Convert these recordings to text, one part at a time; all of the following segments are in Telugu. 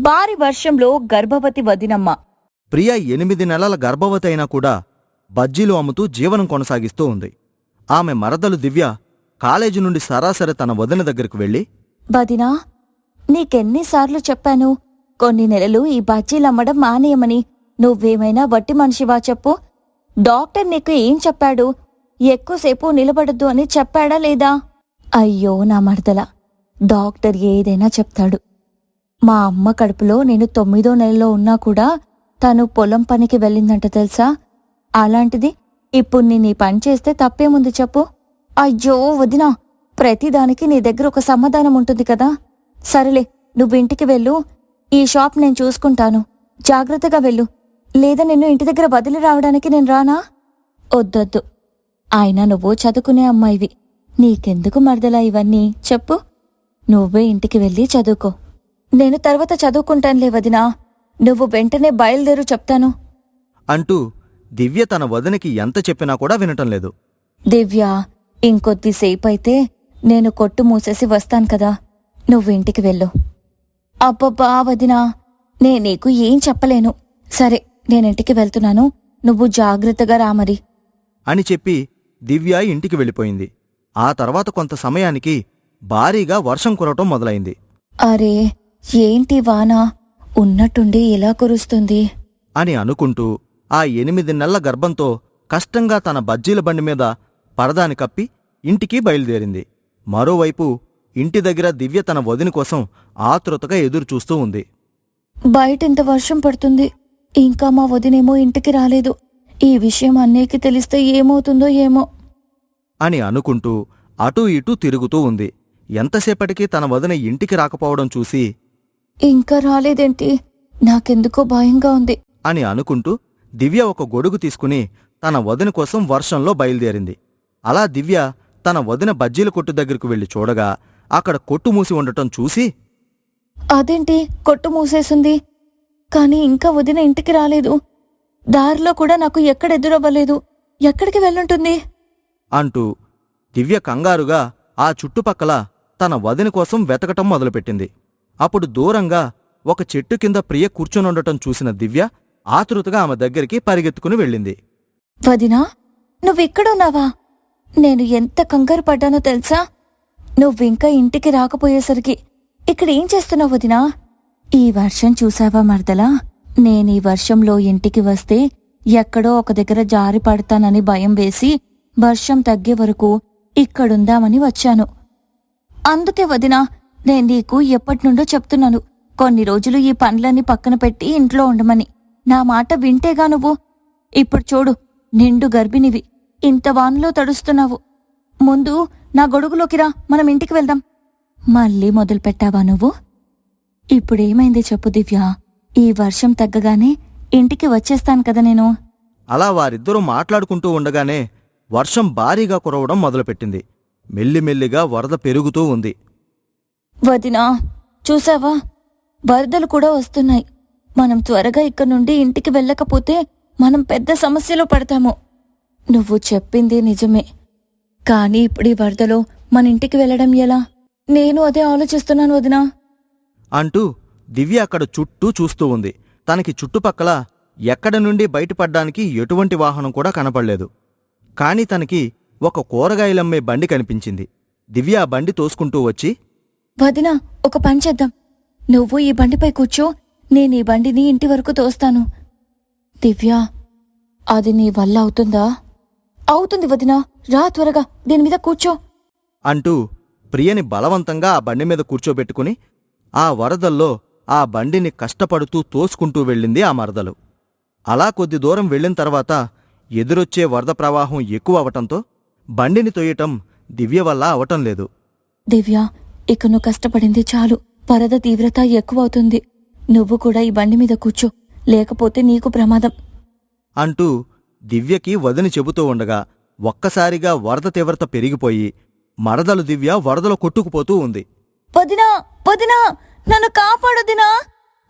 భారీ వర్షంలో గర్భవతి వదినమ్మ. ప్రియ ఎనిమిది నెలల గర్భవతి అయినా కూడా బజ్జీలు అమ్ముతూ జీవనం కొనసాగిస్తూ ఉంది. ఆమె మరదలు దివ్య కాలేజీ నుండి సరాసరి తన వదిన దగ్గరకు వెళ్ళి వదినా నీకెన్నిసార్లు చెప్పాను కొన్ని నెలలు ఈ బజ్జీలమ్మడం మానేయమని. నువ్వేమైనా వట్టి మనిషివా చెప్పు. డాక్టర్ నీకు ఏం చెప్పాడు? ఎక్కువసేపు నిలబడద్దు అని చెప్పాడా లేదా? అయ్యో నా మరదల డాక్టర్ ఏదైనా చెప్తాడు. మా అమ్మ కడుపులో నేను తొమ్మిదో నెలలో ఉన్నా కూడా తను పొలం పనికి వెళ్ళిందంట తెలుసా? అలాంటిది ఇప్పుడు నేను ఈ పని చేస్తే తప్పేముంది చెప్పు? అయ్యో వదినా ప్రతిదానికి నీ దగ్గర ఒక సమాధానం ఉంటుంది కదా? సరేలే నువ్వు ఇంటికి వెళ్ళు. ఈ షాప్ నేను చూసుకుంటాను. జాగ్రత్తగా వెళ్ళు. లేదా నిన్ను ఇంటి దగ్గర వదిలి రావడానికి నేను రానా? వద్దొద్దు. ఆయన నువ్వు చదువుకునే అమ్మాయివి. నీకెందుకు మరదలా ఇవన్నీ? చెప్పు. నువ్వే ఇంటికి వెళ్ళి చదువుకో. నేను తర్వాత చదువుకుంటానులే వదినా. నువ్వు వెంటనే బయలుదేరు చెప్తాను. అంటూ దివ్య తన వదినకి ఎంత చెప్పినా కూడా వినటం లేదు. దివ్య ఇంకొద్దిసేపు అయితే నేను కొట్టు మూసేసి వస్తాను కదా. నువ్వు ఇంటికి వెళ్ళు. అబ్బబ్బా వదినా నే నీకు ఏం చెప్పలేను. సరే నేనింటికి వెళ్తున్నాను. నువ్వు జాగ్రత్తగా రామరి అని చెప్పి దివ్య ఇంటికి వెళ్ళిపోయింది. ఆ తర్వాత కొంత సమయానికి భారీగా వర్షం కురవటం మొదలైంది. అరే ఏంటి వాన? ఉన్నట్టుండి ఎలా కురుస్తుంది? అని అనుకుంటూ ఆ ఎనిమిది నెలల గర్భంతో కష్టంగా తన బజ్జీల బండి మీద పరదాని కప్పి ఇంటికి బయలుదేరింది. మరోవైపు ఇంటి దగ్గర దివ్య తన వదిన కోసం ఆతృతగా ఎదురుచూస్తూ ఉంది. బయట ఇంత వర్షం పడుతుంది? ఇంకా మా వదినేమో ఇంటికి రాలేదు. ఈ విషయం అన్నయ్యకి తెలిస్తే ఏమవుతుందో ఏమో. అని అనుకుంటూ అటూ ఇటూ తిరుగుతూ ఉంది. ఎంతసేపటికి తన వదిన ఇంటికి రాకపోవడం చూసి ఇంకా రాలేదేంటి? నాకెందుకో భయంగా ఉంది. అని అనుకుంటూ దివ్య ఒక గొడుగు తీసుకుని తన వదిన కోసం వర్షంలో బయలుదేరింది. అలా దివ్య తన వదిన బజ్జీల కొట్టు దగ్గరకు వెళ్ళి చూడగా అక్కడ కొట్టు మూసి ఉండటం చూసి అదేంటి? కొట్టు మూసేసింది. కాని ఇంకా వదిన ఇంటికి రాలేదు. దారిలో కూడా నాకు ఎక్కడ ఎదురవ్వలేదు. ఎక్కడికి వెళ్ళుంటుంది? అంటూ దివ్య కంగారుగా ఆ చుట్టుపక్కల తన వదిన కోసం వెతకటం మొదలుపెట్టింది. అప్పుడు దూరంగా ఒక చెట్టు కింద ప్రియ కూర్చొనుండటం చూసిన దివ్య ఆతృతగా ఆమె దగ్గరికి పరిగెత్తుకుని వెళ్ళింది. వదినా నువ్వెక్కడున్నావా? నేను ఎంత కంగారు పడ్డానో తెలుసా? నువ్వింకా ఇంటికి రాకపోయేసరికి ఇక్కడ ఏం చేస్తున్నావు వదినా? ఈ వర్షం చూసావా మరదలా? నేనీ వర్షంలో ఇంటికి వస్తే ఎక్కడో ఒక దగ్గర జారి పడతానని భయం వేసి వర్షం తగ్గే వరకు ఇక్కడుందామని వచ్చాను. అందుకే వదినా నేను నీకు ఎప్పటినుండో చెప్తున్నాను. కొన్ని రోజులు ఈ పనులన్నీ పక్కన పెట్టి ఇంట్లో ఉండమని. నా మాట వింటేగా నువ్వు. ఇప్పుడు చూడు నిండు గర్భిణివి. ఇంత వానలో తడుస్తున్నావు. ముందు నా గొడుగులోకి రా మనం ఇంటికి వెళ్దాం. మళ్ళీ మొదలుపెట్టావా నువ్వు? ఇప్పుడేమైంది చెప్పు దివ్య. ఈ వర్షం తగ్గగానే ఇంటికి వచ్చేస్తాను కదా నేను. అలా వారిద్దరూ మాట్లాడుకుంటూ ఉండగానే వర్షం భారీగా కురవడం మొదలుపెట్టింది. మెల్లిమెల్లిగా వరద పెరుగుతూ ఉంది. వదినా చూసావా? వరదలు కూడా వస్తున్నాయి. మనం త్వరగా ఇక్కడి నుండి ఇంటికి వెళ్ళకపోతే మనం పెద్ద సమస్యలో పడతాము. నువ్వు చెప్పింది నిజమే. కానీ ఇప్పుడు ఈ వరదలో మన ఇంటికి వెళ్ళడం ఎలా? నేను అదే ఆలోచిస్తున్నాను వదినా. అంటూ దివ్య అక్కడ చుట్టూ చూస్తూ ఉంది. తనకి చుట్టుపక్కల ఎక్కడ నుండి బయటపడ్డానికి ఎటువంటి వాహనం కూడా కనపడలేదు. కాని తనకి ఒక కూరగాయలమ్మే బండి కనిపించింది. దివ్య ఆ బండి తోసుకుంటూ వచ్చి వదినా ఒక పని చేద్దాం. నువ్వు ఈ బండిపై కూర్చో నేను ఈ బండిని ఇంటి వరకు తోస్తాను. దివ్య అది నీ వల్ల అవుతుందా? అవుతుంది వదినా రా త్వరగా దీని మీద కూర్చో. అంటూ ప్రియని బలవంతంగా ఆ బండి మీద కూర్చోబెట్టుకుని ఆ వరదల్లో ఆ బండిని కష్టపడుతూ తోసుకుంటూ వెళ్ళింది ఆ మరదలు. అలా కొద్ది దూరం వెళ్ళిన తర్వాత ఎదురొచ్చే వరద ప్రవాహం ఎక్కువ అవటంతో బండిని తొయ్యటం దివ్య వల్ల అవటం లేదు. దివ్య ఇక నువ్వు కష్టపడింది చాలు. వరద తీవ్రత ఎక్కువ అవుతుంది నువ్వు కూడా ఈ బండి మీద కూర్చో. లేకపోతే నీకు ప్రమాదం. అంటూ దివ్యకి వదిని చెబుతూ ఉండగా ఒక్కసారిగా వరద తీవ్రత పెరిగిపోయి మరదలు దివ్య వరదలో కొట్టుకుపోతూ ఉంది. వదినా! వదినా! నన్ను కాపాడొదినా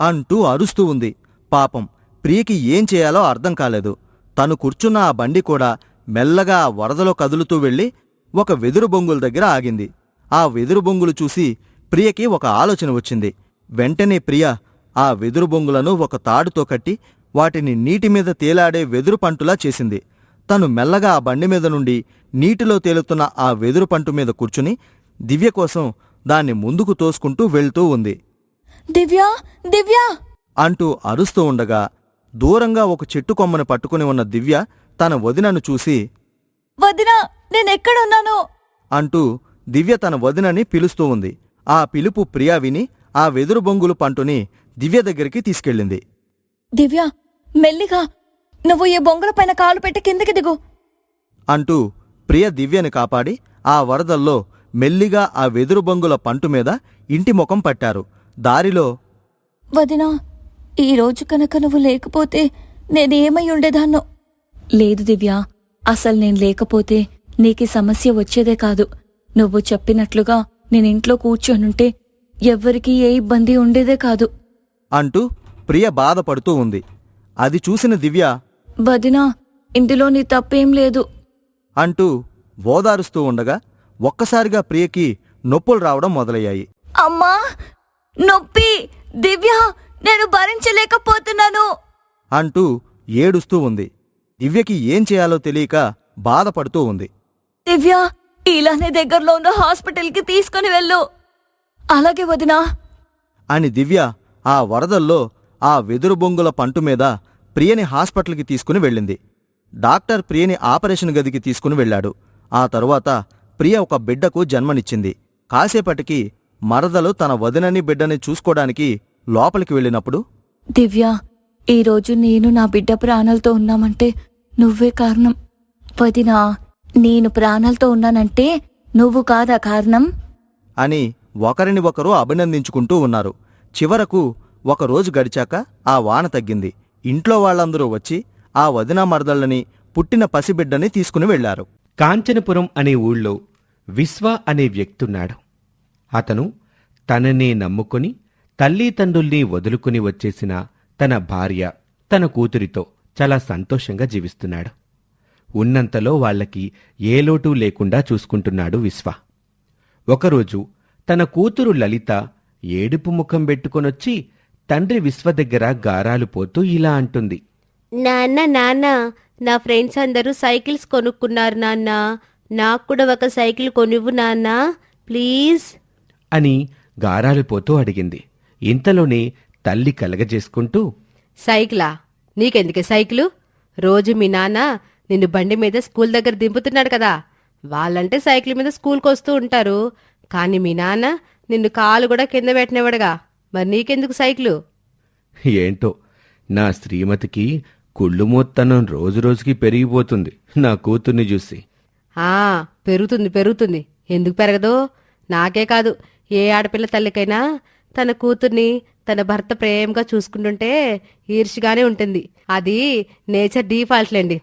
అంటూ అరుస్తూ ఉంది. పాపం ప్రియకి ఏం చేయాలో అర్థం కాలేదు. తను కూర్చున్న ఆ బండి కూడా మెల్లగా ఆ వరదలో కదులుతూ వెళ్ళి ఒక వెదురు బొంగుల దగ్గర ఆగింది. ఆ వెదురు బొంగులు చూసి ప్రియకి ఒక ఆలోచన వచ్చింది. వెంటనే ప్రియ ఆ వెదురు బొంగులను ఒక తాడుతో కట్టి వాటిని నీటి మీద తేలాడే వెదురు పంటులా చేసింది. తను మెల్లగా ఆ బండి మీద నుండి నీటిలో తేలుతున్న ఆ వెదురు పంటు మీద కూర్చుని దివ్య కోసం దాన్ని ముందుకు తోసుకుంటూ వెళ్తూ ఉంది. దివ్య! దివ్య! అంటూ అరుస్తూ ఉండగా దూరంగా ఒక చెట్టు కొమ్మని పట్టుకుని ఉన్న దివ్య తన వదినను చూసి వదినా నేనెక్కడున్నాను? అంటూ దివ్య తన వదినని పిలుస్తూ ఉంది. ఆ పిలుపు ప్రియా విని ఆ వెదురు బొంగులు పంటుని దివ్య దగ్గరికి తీసుకెళ్ళింది. దివ్య మెల్లిగా నువ్వు ఈ బొంగుల పైన కాలు పెట్టి కిందికి దిగు. అంటూ ప్రియ దివ్యని కాపాడి ఆ వరదల్లో మెల్లిగా ఆ వెదురు బొంగుల పంటు మీద ఇంటి ముఖం పట్టారు. దారిలో వదినా ఈ రోజు కనుక నువ్వు లేకపోతే నేనేమై ఉండేదాన్నో? లేదు దివ్య అసలు నేను లేకపోతే నీకీ సమస్య వచ్చేదే కాదు. నువ్వు చెప్పినట్లుగా నేనింట్లో కూర్చొనుంటే ఎవ్వరికీ ఏ ఇబ్బంది ఉండేదే కాదు. అంటూ ప్రియ బాధపడుతూ ఉంది. అది చూసిన దివ్య వదినా ఇందులో నీ తప్పేం లేదు. అంటూ ఓదారుస్తూ ఉండగా ఒక్కసారిగా ప్రియకి నొప్పులు రావడం మొదలయ్యాయి. అమ్మా! నొప్పి! దివ్య! నేను భరించలేకపోతున్నాను! అంటూ ఏడుస్తూ ఉంది. దివ్యకి ఏం చేయాలో తెలియక బాధపడుతూ ఉంది. దివ్య! ఇలానే దగ్గరలో ఉన్న హాస్పిటల్కి తీసుకుని వెళ్ళు. అలాగే వదినా. అని దివ్య ఆ వరదల్లో ఆ వెదురు బొంగుల పంటు మీద ప్రియని హాస్పిటల్కి తీసుకుని వెళ్ళింది. డాక్టర్ ప్రియని ఆపరేషన్ గదికి తీసుకుని వెళ్ళాడు. ఆ తరువాత ప్రియ ఒక బిడ్డకు జన్మనిచ్చింది. కాసేపటికి మరదలు తన వదినని బిడ్డని చూసుకోవడానికి లోపలికి వెళ్ళినప్పుడు దివ్య ఈరోజు నేను నా బిడ్డ ప్రాణాలతో ఉన్నామంటే నువ్వే కారణం. వదినా నేను ప్రాణాలతో ఉన్నానంటే నువ్వు కాదా కారణం? అని ఒకరిని ఒకరు అభినందించుకుంటూ ఉన్నారు. చివరకు ఒక రోజు గడిచాక ఆ వాన తగ్గింది. ఇంట్లో వాళ్ళందరూ వచ్చి ఆ వదిన మరదళ్ళని పుట్టిన పసిబిడ్డని తీసుకుని వెళ్ళారు కాంచనపురం అనే ఊళ్ళో విశ్వ అనే వ్యక్తున్నాడు. అతను తననే నమ్ముకొని తల్లిదండ్రుల్ని వదులుకుని వచ్చేసిన తన భార్య తన కూతురితో చాలా సంతోషంగా జీవిస్తున్నాడు. ఉన్నంతలో వాళ్ళకి ఏ లోటు లేకుండా చూసుకుంటున్నాడు విశ్వ. ఒకరోజు తన కూతురు లలిత ఏడుపు ముఖం పెట్టుకొనొచ్చి తండ్రి విశ్వ దగ్గర గారాలు పోతూ ఇలా అంటుంది. నాన్న నాన్న నా ఫ్రెండ్స్ అందరూ సైకిల్స్ కొనుక్కున్నారు నాన్న. నాకు కూడా ఒక సైకిల్ కొనివ్వు నాన్న ప్లీజ్. అని గారాలు పోతూ అడిగింది. ఇంతలోనే తల్లి కలగజేసుకుంటూ సైకిలా? నీకెందుకే సైకిలు? రోజు మీ నాన్న నిన్ను బండి మీద స్కూల్ దగ్గర దింపుతున్నాడు కదా. వాళ్ళంటే సైకిల్ మీద స్కూల్కి వస్తూ ఉంటారు. కానీ మీ నాన్న నిన్ను కాలు కూడా కింద పెట్టినవాడుగా మరి నీకెందుకు సైకిలు? ఏంటో నా శ్రీమతికి కుళ్ళు మొత్తనం రోజురోజుకి పెరిగిపోతుంది. నా కూతుర్ని చూసి. ఆ పెరుగుతుంది పెరుగుతుంది. ఎందుకు పెరగదు? నాకే కాదు. ఏ ఆడపిల్ల తల్లికైనా తన కూతుర్ని తన భర్త ప్రేమగా చూసుకుంటుంటే ఈర్షిగానే ఉంటుంది. అది నేచర్ డీఫాల్ట్లేండి.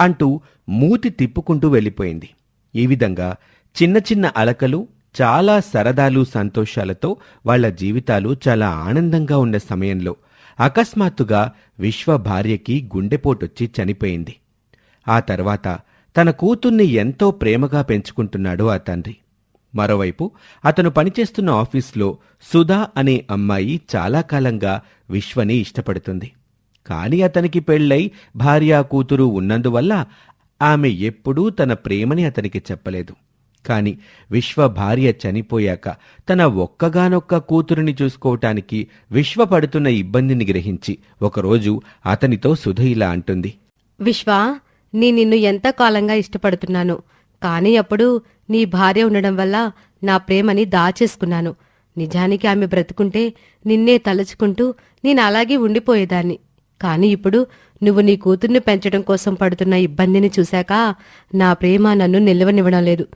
అంటూ మూతి తిప్పుకుంటూ వెళ్ళిపోయింది. ఈ విధంగా చిన్న చిన్న అలకలు చాలా సరదాలు సంతోషాలతో వాళ్ళ జీవితాలు చాలా ఆనందంగా ఉన్న సమయంలో అకస్మాత్తుగా విశ్వ భార్యకి గుండెపోటొచ్చి చనిపోయింది. ఆ తర్వాత తన కూతుర్ని ఎంతో ప్రేమగా పెంచుకుంటున్నాడు ఆ తండ్రి. మరోవైపు అతను పనిచేస్తున్న ఆఫీస్లో సుధా అనే అమ్మాయి చాలా కాలంగా విశ్వని ఇష్టపడుతుంది. కాని అతనికి పెళ్ళై భార్య కూతురు ఉన్నందువల్ల ఆమె ఎప్పుడూ తన ప్రేమని అతనికి చెప్పలేదు. కాని విశ్వ భార్య చనిపోయాక తన ఒక్కగానొక్క కూతురిని చూసుకోవటానికి విశ్వ పడుతున్న ఇబ్బందిని గ్రహించి ఒకరోజు అతనితో సుధ ఇలా అంటుంది. విశ్వ నీ నిన్ను ఎంత కాలంగా ఇష్టపడుతున్నాను. కానీ అప్పుడు నీ భార్య ఉండడం వల్ల నా ప్రేమని దాచేసుకున్నాను. నిజానికి ఆమె బ్రతుకుంటే నిన్నే తలుచుకుంటూ నేను అలాగే ఉండిపోయేదాన్ని. కానీ ఇప్పుడు నువ్వు నీ కూతుర్ని పెంచడం కోసం పడుతున్న ఇబ్బందిని చూశాక నా ప్రేమ నన్ను నిలవనివ్వడం లేదు.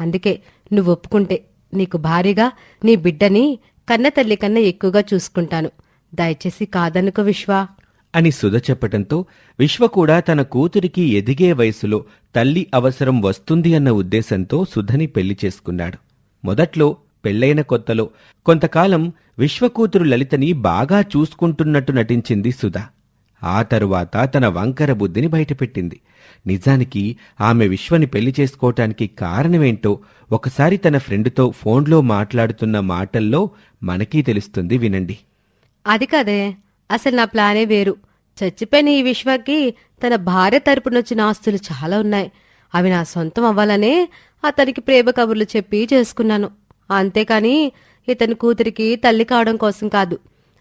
అందుకే నువ్వు ఒప్పుకుంటే నీకు భారీగా నీ బిడ్డని కన్న తల్లి కన్నా ఎక్కువగా చూసుకుంటాను. దయచేసి కాదనుకో విశ్వా. అని సుధ చెప్పటంతో విశ్వ కూడా తన కూతురికి ఎదిగే వయసులో తల్లి అవసరం వస్తుంది అన్న ఉద్దేశంతో సుధని పెళ్ళి చేసుకున్నాడు. మొదట్లో పెళ్ళైన కొత్తలో కొంతకాలం విశ్వ కూతురు లలితని బాగా చూసుకుంటున్నట్టు నటించింది సుధ. ఆ తరువాత తన వంకర బుద్ధిని బయటపెట్టింది. నిజానికి ఆమె విశ్వని పెళ్ళి చేసుకోవటానికి కారణమేంటో ఒకసారి తన ఫ్రెండ్తో ఫోన్లో మాట్లాడుతున్న మాటల్లో మనకీ తెలుస్తుంది వినండి. అది కదే అసలు నా ప్లానే వేరు. చచ్చిపోయిన ఈ విశ్వకి తన భార్య తరపున వచ్చిన ఆస్తులు చాలా ఉన్నాయి. అవి నా సొంతం అవ్వాలనే అతనికి ప్రేమ కబుర్లు చెప్పి చేసుకున్నాను. అంతేకాని ఇతని కూతురికి తల్లి కావడం కోసం కాదు.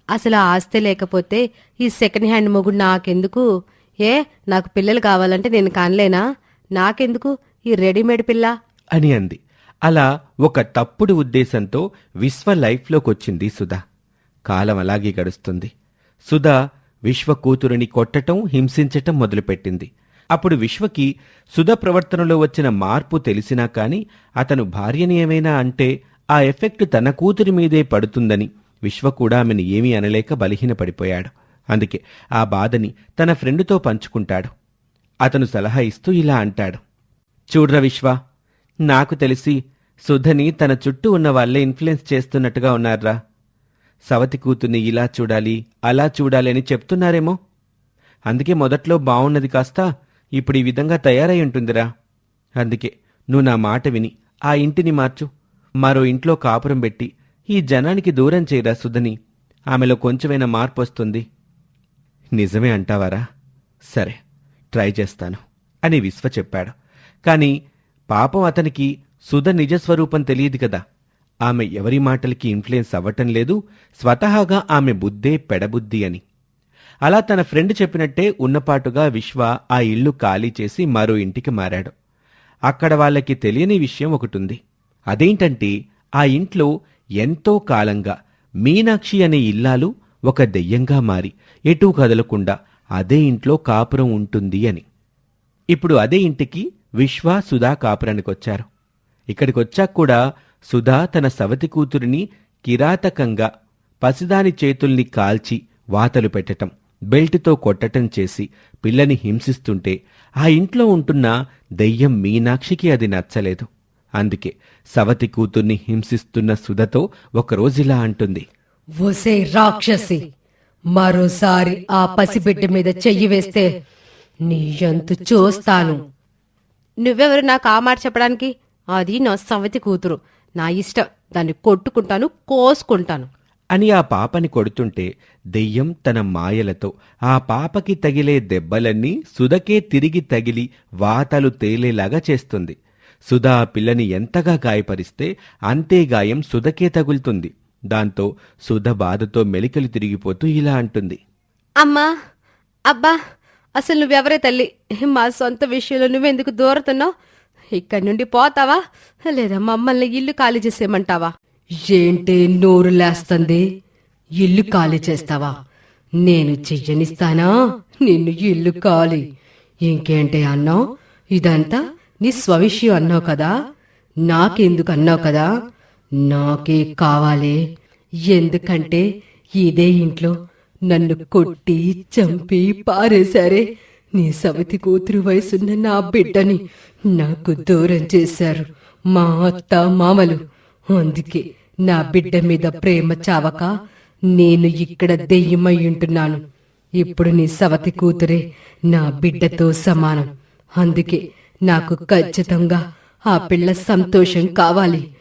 అసలు ఆస్తి లేకపోతే ఈ సెకండ్ హ్యాండ్ మొగుడు నాకెందుకు? ఏ నాకు పిల్లలు కావాలంటే నేను కానలేనా? నాకెందుకు ఈ రెడీమేడ్ పిల్ల? అని అంది. అలా ఒక తప్పుడు ఉద్దేశంతో విశ్వ లైఫ్లోకొచ్చింది సుధా. కాలం అలాగే గడుస్తుంది. సుధా విశ్వ కూతురిని కొట్టటం హింసించటం మొదలుపెట్టింది. అప్పుడు విశ్వకి సుధ ప్రవర్తనలో వచ్చిన మార్పు తెలిసినా కాని అతను భార్యని ఏమైనా అంటే ఆ ఎఫెక్ట్ తన కూతురి మీదే పడుతుందని విశ్వ కూడా ఆమెను ఏమీ అనలేక బలహీనపడిపోయాడు. అందుకే ఆ బాధని తన ఫ్రెండుతో పంచుకుంటాడు. అతను సలహా ఇస్తూ ఇలా అంటాడు. చూడ్రా విశ్వ నాకు తెలిసి సుధని తన చుట్టూ ఉన్న వాళ్ళే ఇన్ఫ్లుయెన్స్ చేస్తున్నట్టుగా ఉన్నారా సవతి కూతుర్ని ఇలా చూడాలి అలా చూడాలి అని చెప్తున్నారేమో. అందుకే మొదట్లో బావున్నది కాస్త ఇప్పుడు ఈ విధంగా తయారై ఉంటుందిరా. అందుకే నువ్వు నా మాట విని ఆ ఇంటిని మార్చు. మరో ఇంట్లో కాపురం పెట్టి ఈ జనానికి దూరం చేయరా సుధని? ఆమెలో కొంచెమైనా మార్పు వస్తుంది. నిజమే అంటావారా? సరే ట్రై చేస్తాను అని విశ్వ చెప్పాడు. కాని పాపం అతనికి సుధ నిజస్వరూపం తెలియదు కదా. ఆమె ఎవరి మాటలకి ఇన్ఫ్లుయెన్స్ అవ్వటం లేదు స్వతహాగా ఆమె బుద్ధే పెడబుద్ధి అని. అలా తన ఫ్రెండ్ చెప్పినట్టే ఉన్నపాటుగా విశ్వ ఆ ఇల్లు ఖాళీ చేసి మరో ఇంటికి మారాడు. అక్కడ వాళ్ళకి తెలియని విషయం ఒకటుంది అదేంటంటే ఆ ఇంట్లో ఎంతో కాలంగా మీనాక్షి అనే ఇల్లాలు ఒక దెయ్యంగా మారి ఎటూ కదలకుండా అదే ఇంట్లో కాపురం ఉంటుంది అని. ఇప్పుడు అదే ఇంటికి విశ్వ సుధా కాపురానికొచ్చారు. ఇక్కడికొచ్చాక కూడా సుధా తన సవతి కూతురిని కిరాతకంగా పసిదాని చేతుల్ని కాల్చి వాతలు పెట్టటం బెల్టుతో కొట్టటం చేసి పిల్లని హింసిస్తుంటే ఆ ఇంట్లో ఉంటున్న దెయ్యం మీనాక్షికి అది నచ్చలేదు. అందుకే సవతి కూతుర్ని హింసిస్తున్న సుధతో ఒకరోజిలా అంటుంది. ఒసే రాక్షసి మరోసారి ఆ పసిబిడ్డ మీద చెయ్యి వేస్తే నీ ఎంతు చూస్తాను. నువ్వెవరు నాకు ఆ మాట చెప్పడానికి? అది నా సవతి కూతురు. నా ఇష్టం. దాన్ని కొట్టుకుంటాను కోసుకుంటాను. అని ఆ పాపని కొడుతుంటే దెయ్యం తన మాయలతో ఆ పాపకి తగిలే దెబ్బలన్నీ సుధకే తిరిగి తగిలి వాతలు తేలేలాగా చేస్తుంది. సుధ ఆ పిల్లని ఎంతగా గాయపరిస్తే అంతే గాయం సుధకే తగులుతుంది. దాంతో సుధ బాధతో మెలికలు తిరిగిపోతూ ఇలా అంటుంది. అమ్మా అబ్బా అసలు నువ్వెవరే తల్లి? మా సొంత విషయంలో నువ్వెందుకు దూరతున్నావు? ఇక్కడి నుండి పోతావా? లేదా మమ్మల్ని ఇల్లు ఖాళీ చేసేయమంటావా? ఏంటి నోరు లేస్తుంది? ఇల్లు ఖాళీ చేస్తావా? నేను చెయ్యనిస్తానా? నిన్ను ఇల్లు ఖాళీ. ఇంకేంటి అన్నావు? ఇదంతా నీ స్వవిషయం అన్నావు కదా? నాకెందుకు అన్నావు కదా? నాకే కావాలి. ఎందుకంటే ఇదే ఇంట్లో నన్ను కొట్టి చంపి పారేశారే. నీ సవతి కూతురు వయసున్న నా బిడ్డని నాకు దూరం చేశారు మా అత్త మామలు. అందుకే నా బిడ్డ మీద ప్రేమ చావక నేను ఇక్కడ దెయ్యమై ఉంటున్నాను. ఇప్పుడు నీ సవతి కూతురే నా బిడ్డతో సమానం. అందుకే నాకు ఖచ్చితంగా ఆ పిల్ల సంతోషం కావాలి.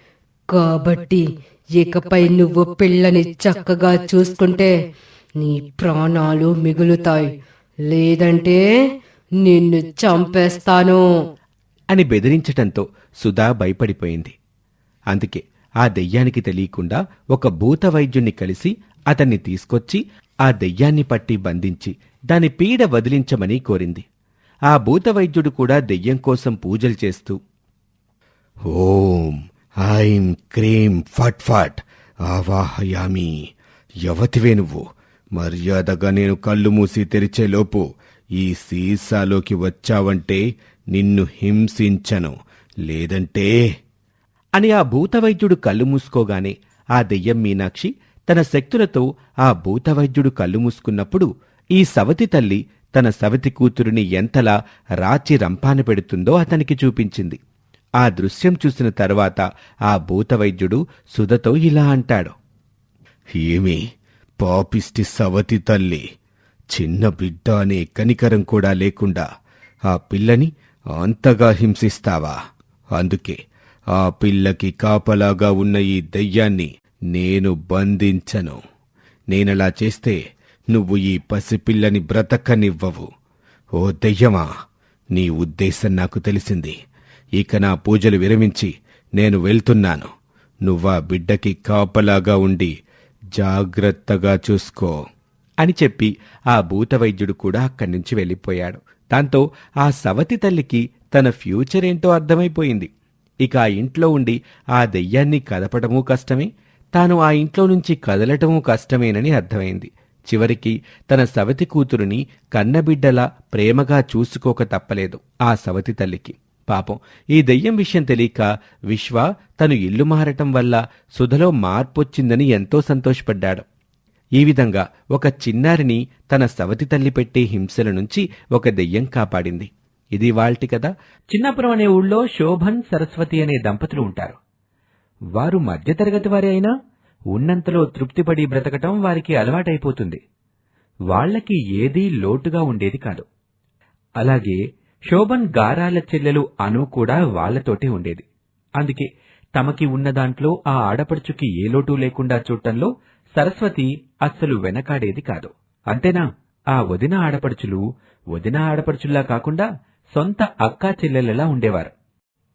కాబట్టి ఇకపై నువ్వు పిల్లని చక్కగా చూసుకుంటే నీ ప్రాణాలు మిగులుతాయి. లేదంటే నిన్ను చంపేస్తాను. అని బెదిరించటంతో సుధా భయపడిపోయింది. అందుకే ఆ దెయ్యానికి తెలియకుండా ఒక భూత వైద్యుణ్ణి కలిసి అతన్ని తీసుకొచ్చి ఆ దెయ్యాన్ని పట్టి బంధించి దాని పీడ వదిలించమని కోరింది. ఆ భూత వైద్యుడు కూడా దెయ్యం కోసం పూజలు చేస్తూ ఓం ఐం క్రీం ఫట్ ఫట్ ఆవాహయామి. యవతివే నువ్వు. మర్యాదగా నేను కళ్ళు మూసి తెరిచేలోపు ఈ సీసాలోకి వచ్చావంటే నిన్ను హింసించను. లేదంటే అని ఆ భూతవైద్యుడు కళ్ళు మూసుకోగానే ఆ దెయ్యం మీనాక్షి తన శక్తులతో ఆ భూతవైద్యుడు కళ్ళు మూసుకున్నప్పుడు ఈ సవతి తల్లి తన సవతి కూతురిని ఎంతలా రాచి రంపాన పెడుతుందో అతనికి చూపించింది. ఆ దృశ్యం చూసిన తర్వాత ఆ భూతవైద్యుడు సుధతో ఇలా అంటాడు. ఏమి? పాపిష్టి సవతి తల్లి చిన్న బిడ్డ అనే కనికరం కూడా లేకుండా ఆ పిల్లని అంతగా హింసిస్తావా? అందుకే ఆ పిల్లకి కాపలాగా ఉన్న ఈ దెయ్యాన్ని నేను బంధించను. నేనలా చేస్తే నువ్వు ఈ పసిపిల్లని బ్రతకనివ్వవు. ఓ దెయ్యమా నీ ఉద్దేశం నాకు తెలిసింది. ఇక నా పూజలు విరమించి నేను వెళ్తున్నాను. నువ్వా బిడ్డకి కాపలాగా ఉండి జాగ్రత్తగా చూసుకో. అని చెప్పి ఆ భూత వైద్యుడు కూడా అక్కడి నుంచి వెళ్ళిపోయాడు. దాంతో ఆ సవతి తల్లికి తన ఫ్యూచర్ ఏంటో అర్థమైపోయింది. ఇక ఆ ఇంట్లో ఉండి ఆ దెయ్యాన్ని కదపటమూ కష్టమే తాను ఆ ఇంట్లో నుంచి కదలటమూ కష్టమేనని అర్థమైంది. చివరికి తన సవతి కూతురుని కన్నబిడ్డలా ప్రేమగా చూసుకోక తప్పలేదు ఆ సవతి తల్లికి. పాపం ఈ దెయ్యం విషయం తెలియక విశ్వ తను ఇల్లు మారటం వల్ల సుధలో మార్పొచ్చిందని ఎంతో సంతోషపడ్డాడు. ఈ విధంగా ఒక చిన్నారిని తన సవతి తల్లి పెట్టే హింసల నుంచి ఒక దెయ్యం కాపాడింది. ఇది వాల్టి కదా? చిన్నప్పుడు అనే ఊళ్ళో శోభన్ సరస్వతి అనే దంపతులు ఉంటారు. వారు మధ్యతరగతి వారే అయినా ఉన్నంతలో తృప్తిపడి బ్రతకటం వారికి అలవాటైపోతుంది. వాళ్ళకి ఏదీ లోటుగా ఉండేది కాదు. అలాగే శోభన్ గారాల చెల్లెలు అను కూడా వాళ్ళతోటే ఉండేది. అందుకే తమకి ఉన్న దాంట్లో ఆ ఆడపడుచుకి ఏ లోటు లేకుండా చూడటంలో సరస్వతి అస్సలు వెనకాడేది కాదు. అంతేనా? ఆ వదిన ఆడపడుచులు వదిన ఆడపడుచుల్లా కాకుండా సొంత అక్కా చెల్లెలలా ఉండేవారు.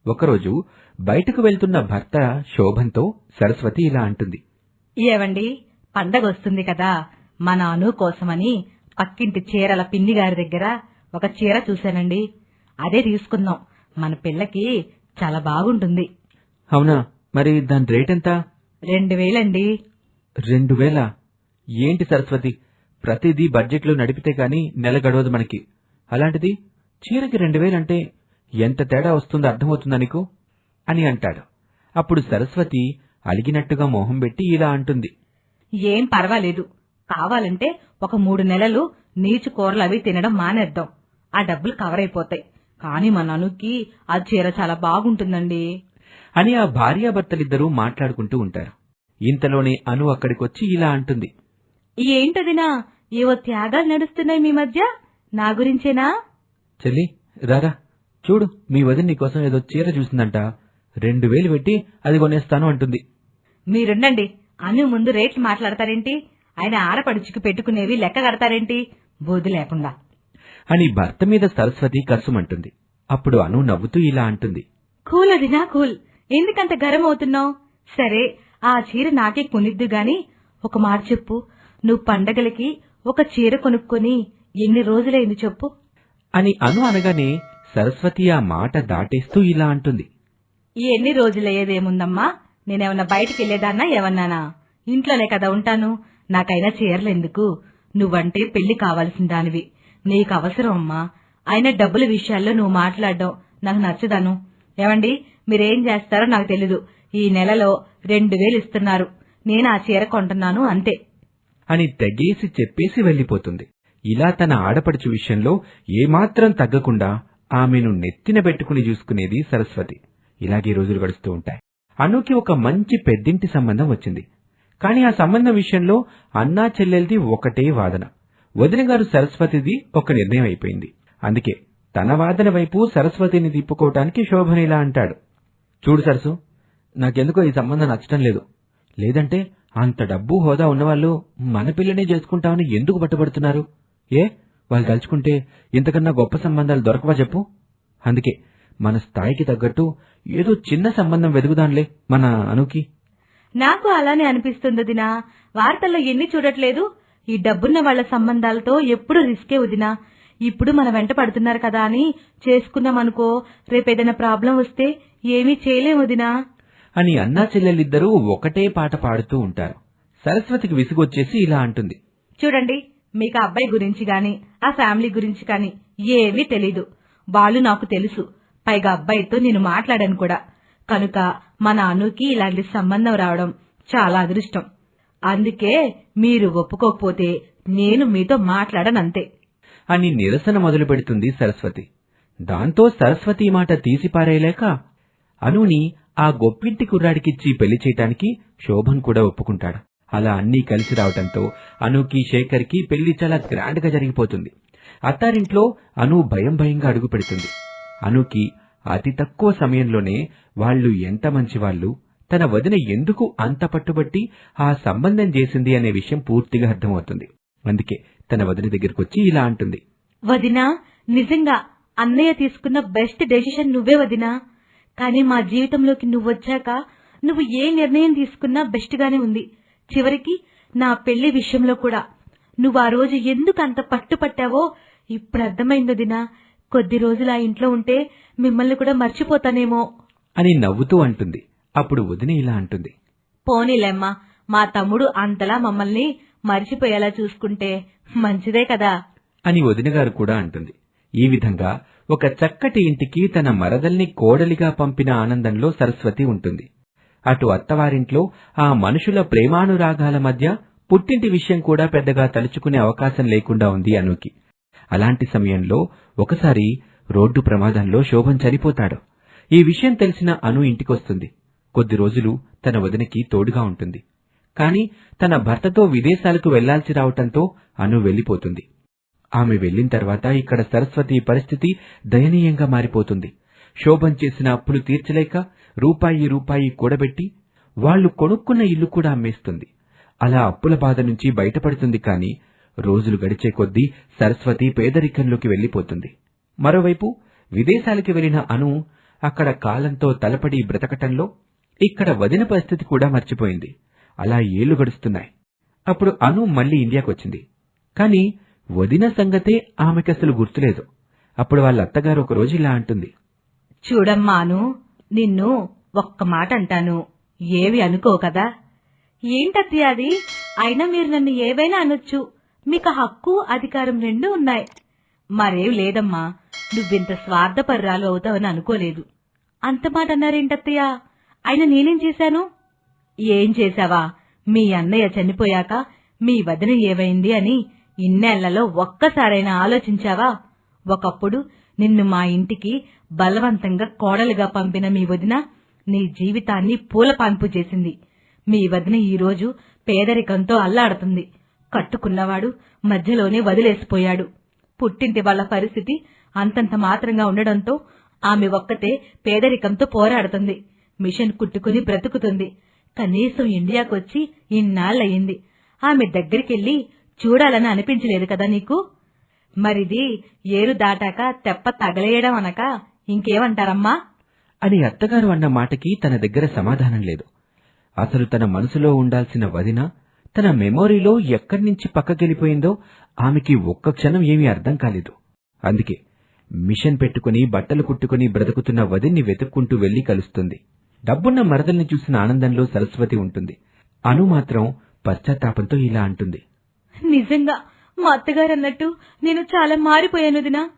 ఒకరోజు బయటకు వెళ్తున్న భర్త శోభంతో సరస్వతి ఇలా అంటుంది. ఏవండి? పండగ వస్తుంది కదా. మా నాను కోసమని పక్కింటి చీరల పిన్ని గారి దగ్గర ఒక చీర చూశానండి. అదే తీసుకుందాం. మన పిల్లకి చాలా బాగుంటుంది. అవునా? మరి దాని రేట్ ఎంత? రెండు వేలండి. రెండు వేల? ఏంటి సరస్వతి? ప్రతిదీ బడ్జెట్లో నడిపితే గాని నెల గడవదు మనకి. అలాంటిది చీరకి రెండు వేలంటే ఎంత తేడా వస్తుందో అర్థమవుతుందా నీకు? అని అంటాడు. అప్పుడు సరస్వతి అలిగినట్టుగా మొహం పెట్టి ఇలా అంటుంది. ఏం పర్వాలేదు. కావాలంటే ఒక మూడు నెలలు నీచు కూరలు అవి తినడం మానేద్దాం. ఆ డబ్బులు కవర్ అయిపోతాయి. కానీ మా ననుకి ఆ చీర చాలా బాగుంటుందండి. అని ఆ భార్యాభర్తలిద్దరూ మాట్లాడుకుంటూ ఉంటారు. ఇంతలోనే అను అక్కడికొచ్చి ఇలా అంటుంది. ఏంటదినా? ఏవో త్యాగాలు నడుస్తున్నాయి మీ మధ్య? నా గురించేనా? చెల్లి రారా చూడు మీ వదిన నీకోసం ఏదో చీర చూసిందంట. రెండు వేలు పెట్టి అది కొనేస్తాను అంటుంది. మీరుండండి. అను ముందు రేట్లు మాట్లాడతారేంటి? ఆయన ఆడపడుచుకు పెట్టుకునేవి లెక్క కడతారేంటి? బోధి లేకుండా. అని భర్త మీద సరస్వతి కసుమంటుంది. అప్పుడు అను నవ్వుతూ ఇలా అంటుంది. కూల్ అదినా కూల్. ఎందుకంత గరం అవుతున్నావు? సరే ఆ చీర నాకే కొనిద్దు గాని ఒక మాట చెప్పు. నువ్వు పండగలకి ఒక చీర కొనుక్కొని ఎన్ని రోజులైంది చెప్పు. అని అను అనగానే సరస్వతి ఆ మాట దాటేస్తూ ఇలా అంటుంది. ఎన్ని రోజులయ్యేదేముందమ్మా? నేనేమన్నా బయటికి వెళ్ళేదాన్నా ఏమన్నానా? ఇంట్లోనే కదా ఉంటాను. నాకైనా చీరలు ఎందుకు నువ్వంటే పెళ్ళి కావాల్సిన దానివి నీకు అవసరం అమ్మా అయినా డబ్బుల విషయాల్లో నువ్వు మాట్లాడడం నాకు నచ్చదాను. ఏమండి? మీరేం చేస్తారో నాకు తెలీదు. ఈ నెలలో రెండు వేలు ఇస్తున్నారు. నేను ఆ చీర కొంటున్నాను అంతే. అని తెగేసి చెప్పేసి వెళ్ళిపోతుంది. ఇలా తన ఆడపడుచు విషయంలో ఏమాత్రం తగ్గకుండా ఆమెను నెత్తిన పెట్టుకుని చూసుకునేది సరస్వతి. ఇలాగే రోజులు గడుస్తూ ఉంటాయి. అనుకి ఒక మంచి పెద్దింటి సంబంధం వచ్చింది. కానీ ఆ సంబంధం విషయంలో అన్నా చెల్లెలది ఒకటే వాదన. వదిన గారు సరస్వతిది ఒక నిర్ణయం అయిపోయింది. అందుకే తన వాదన వైపు సరస్వతిని తిప్పుకోవటానికి శోభనిలా అంటాడు. చూడు సరసు నాకెందుకో ఈ సంబంధం నచ్చటం లేదు. లేదంటే అంత డబ్బు హోదా ఉన్నవాళ్ళు మన పిల్లనే చేసుకుంటామని ఎందుకు పట్టుబడుతున్నారు ఏ? వాళ్ళు తలుచుకుంటే ఇంతకన్నా గొప్ప సంబంధాలు దొరకవా చెప్పు? అందుకే మన స్థాయికి తగ్గట్టు ఏదో చిన్న సంబంధం వెతుకుదాంలే మన అనుకి. నాకు అలానే అనిపిస్తుంది వదినా వార్తల్లో ఎన్ని చూడట్లేదు? ఈ డబ్బున్న వాళ్ళ సంబంధాలతో ఎప్పుడు రిస్కే వదినా ఇప్పుడు మన వెంట పడుతున్నారు కదా అని చేసుకున్నామనుకో రేపేదైనా ప్రాబ్లం వస్తే ఏమీ చేయలేం వదినా అని అన్నా చెల్లెలిద్దరూ ఒకటే పాట పాడుతూ ఉంటారు. సరస్వతికి విసుగొచ్చేసి ఇలా అంటుంది. చూడండి మీకు ఆ అబ్బాయి గురించి గాని ఆ ఫ్యామిలీ గురించి కానీ ఏమీ తెలీదు. వాళ్ళు నాకు తెలుసు. పైగా అబ్బాయితో నేను మాట్లాడాను కూడా. కనుక మన అనుకి ఇలాంటి సంబంధం రావడం చాలా అదృష్టం. అందుకే మీరు ఒప్పుకోకపోతే నేను మీతో మాట్లాడనంతే. అని నిరసన మొదలు పెడుతుంది సరస్వతి. దాంతో సరస్వతి మాట తీసిపారేయలేక అనుని ఆ గొప్పింటి కుర్రాడికిచ్చి పెళ్ళి చేయటానికి శోభన్ కూడా ఒప్పుకుంటాడు. అలా అన్నీ కలిసి రావటంతో అనుకి శేఖర్కి పెళ్ళి చాలా గ్రాండ్గా జరిగిపోతుంది. అత్తారింట్లో అను భయం భయంగా అడుగు పెడుతుంది. అనుకి అతి తక్కువ సమయంలోనే వాళ్ళు ఎంత మంచివాళ్ళు? తన వదిన ఎందుకు అంత పట్టుబట్టి ఆ సంబంధం చేసింది అనే విషయం పూర్తిగా అర్థమవుతుంది. అందుకే తన వదిన దగ్గరికి వచ్చి ఇలా అంటుంది. వదినా నిజంగా అన్నయ్య తీసుకున్న బెస్ట్ డెసిషన్ నువ్వే వదినా. కానీ మా జీవితంలోకి నువ్వు వచ్చాక నువ్వు ఏ నిర్ణయం తీసుకున్నా బెస్ట్ గానే ఉంది. చివరికి నా పెళ్ళి విషయంలో కూడా. నువ్వు ఆ రోజు ఎందుకు అంత పట్టుపట్టావో ఇప్పుడు అర్థమైంది వదినా. కొద్ది రోజులు ఆ ఇంట్లో ఉంటే మిమ్మల్ని కూడా మర్చిపోతానేమో. అని నవ్వుతూ అంటుంది. అప్పుడు వదిన ఇలా అంటుంది. పోనీలేమ్మా మా తమ్ముడు అంతలా మమ్మల్ని మర్చిపోయేలా చూసుకుంటే మంచిదే కదా. అని వదినగారు కూడా అంటుంది. ఈ విధంగా ఒక చక్కటి ఇంటికి తన మరదల్ని కోడలిగా పంపిన ఆనందంలో సరస్వతి ఉంటుంది. అటు అత్తవారింట్లో ఆ మనుషుల ప్రేమానురాగాల మధ్య పుట్టింటి విషయం కూడా పెద్దగా తలుచుకునే అవకాశం లేకుండా ఉంది అనుకి. అలాంటి సమయంలో ఒకసారి రోడ్డు ప్రమాదంలో శోభం చనిపోతాడు. ఈ విషయం తెలిసిన అను ఇంటికొస్తుంది. కొద్ది రోజులు తన వదినకి తోడుగా ఉంటుంది. కాని తన భర్తతో విదేశాలకు వెళ్ళాల్సి రావటంతో అను వెళ్ళిపోతుంది ఆమె వెళ్ళిన తర్వాత ఇక్కడ సరస్వతి పరిస్థితి దయనీయంగా మారిపోతుంది. శోభం చేసిన అప్పులు తీర్చలేక రూపాయి రూపాయి కూడబెట్టి వాళ్ళు కొనుక్కున్న ఇల్లు కూడా అమ్మేస్తుంది. అలా అప్పుల బాధ నుంచి బయటపడుతుంది కాని రోజులు గడిచే కొద్దీ సరస్వతి పేదరికంలోకి వెళ్ళిపోతుంది మరోవైపు విదేశాలకి వెళ్ళిన అను అక్కడ కాలంతో తలపడి బ్రతకటంలో ఇక్కడ వదిన పరిస్థితి కూడా మర్చిపోయింది. అలా ఏళ్ళు గడుస్తున్నాయి. అప్పుడు అను మళ్ళీ ఇండియాకొచ్చింది. కాని వదిన సంగతే ఆమెకసలు గుర్తులేదు. అప్పుడు వాళ్ళ అత్తగారు ఒక రోజు ఇలా అంటుంది. చూడమ్మాను నిన్ను ఒక్క మాట అంటాను ఏవి అనుకో కదా? ఏంటత్తి అది? అయినా మీరు నన్ను ఏవైనా అనొచ్చు. మీకు హక్కు అధికారం రెండూ ఉన్నాయి. మరేం లేదమ్మా నువ్వింత స్వార్థపర్రాలు అవుతావని అనుకోలేదు. అంత మాట అన్నారేంటత్తయ్య అయినా నేనేం చేశాను? ఏం చేశావా? మీ అన్నయ్య చనిపోయాక మీ వదిన ఏవైంది అని ఇన్నేళ్ళలో ఒక్కసారైనా ఆలోచించావా? ఒకప్పుడు నిన్ను మా ఇంటికి బలవంతంగా కోడలుగా పంపిన మీ వదిన నీ జీవితాన్ని పూలపాన్పు చేసింది. మీ వదిన ఈరోజు పేదరికంతో అల్లాడుతుంది. కట్టుకున్నవాడు మధ్యలోనే వదిలేసిపోయాడు. పుట్టింటి వాళ్ళ పరిస్థితి అంతంత మాత్రంగా ఉండడంతో ఆమె ఒక్కతే పేదరికంతో పోరాడుతుంది. మిషన్ కుట్టుకుని బ్రతుకుతుంది. కనీసం ఇండియాకొచ్చి ఇన్నాళ్ళయింది ఆమె దగ్గరికెళ్ళి చూడాలని అనిపించలేదు కదా నీకు? మరిది ఏరు దాటాక తెప్ప తగలేయడం అనక ఇంకేమంటారమ్మా? అని అత్తగారు అన్న మాటకి తన దగ్గర సమాధానం లేదు. అసలు తన మనసులో ఉండాల్సిన వదిన తన మెమొరీలో ఎక్కడి నుంచి పక్కకెళ్ళిపోయిందో ఆమెకి ఒక్క క్షణం ఏమీ అర్థం కాలేదు. అందుకే మిషన్ పెట్టుకుని బట్టలు కుట్టుకుని బ్రతుకుతున్న వదిన్ని వెతుక్కుంటూ వెళ్ళి కలుస్తుంది. డబ్బున్న మరదల్ని చూసిన ఆనందంలో సరస్వతి ఉంటుంది. అను మాత్రం పశ్చాత్తాపంతో ఇలా అంటుంది. నిజంగా మా అత్తగారు అన్నట్టు నేను చాలా మారిపోయాను దినా.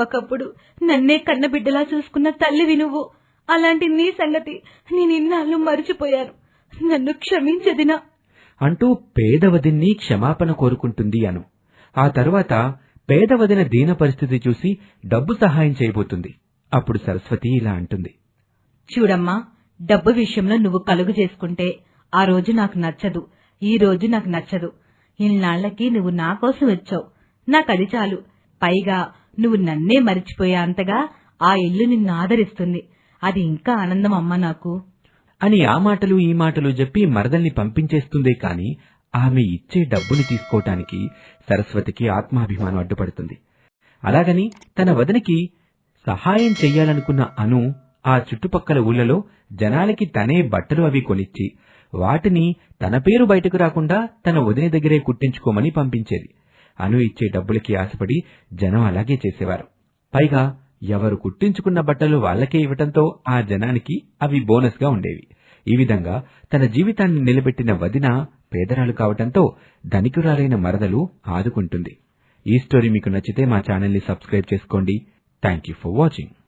ఒకప్పుడు నన్నే కన్నబిడ్డలా చూసుకున్న తల్లివి నువ్వు. అలాంటి నీ సంగతి నేను ఇన్నాళ్ళు మరిచిపోయాను. నన్ను క్షమించదినా అంటూ పేదవదిన్ని క్షమాపణ కోరుకుంటుంది అను. ఆ తర్వాత పేదవదిన దీన పరిస్థితి చూసి డబ్బు సహాయం చేయబోతుంది. అప్పుడు సరస్వతి ఇలా అంటుంది. చూడమ్మా డబ్బు విషయంలో నువ్వు కలుగు చేసుకుంటే ఆ రోజు నాకు నచ్చదు ఈ రోజు నాకు నచ్చదు. ఇన్నాళ్ళకి నువ్వు నా కోసం వచ్చావు. నాకది చాలు. పైగా నువ్వు నన్నే మరిచిపోయే అంతగా ఆ ఇల్లు నిన్ను ఆదరిస్తుంది. అది ఇంకా ఆనందం అమ్మా నాకు. అని ఆ మాటలు ఈ మాటలు చెప్పి మరదల్ని పంపించేస్తుందే కాని ఆమె ఇచ్చే డబ్బుని తీసుకోవటానికి సరస్వతికి ఆత్మాభిమానం అడ్డుపడుతుంది. అలాగని తన వదనకి సహాయం చెయ్యాలనుకున్న అను ఆ చుట్టుపక్కల ఊళ్ళలో జనాలకి తనే బట్టలు అవి కొనిచ్చి వాటిని తన పేరు బయటకు రాకుండా తన వదిన దగ్గరే కుట్టించుకోమని పంపించేది. అను ఇచ్చే డబ్బులకి ఆశపడి జనం అలాగే చేసేవారు. పైగా ఎవరు కుట్టించుకున్న బట్టలు వాళ్ళకే ఇవ్వటంతో ఆ జనానికి అవి బోనస్గా ఉండేవి. ఈ విధంగా తన జీవితాన్ని నిలబెట్టిన వదిన పేదరాలు కావటంతో ధనికురాలైన మరదలు ఆదుకుంటుంది. ఈ స్టోరీ మీకు నచ్చితే మా ఛానల్ని సబ్స్క్రైబ్ చేసుకోండి. Thank you for watching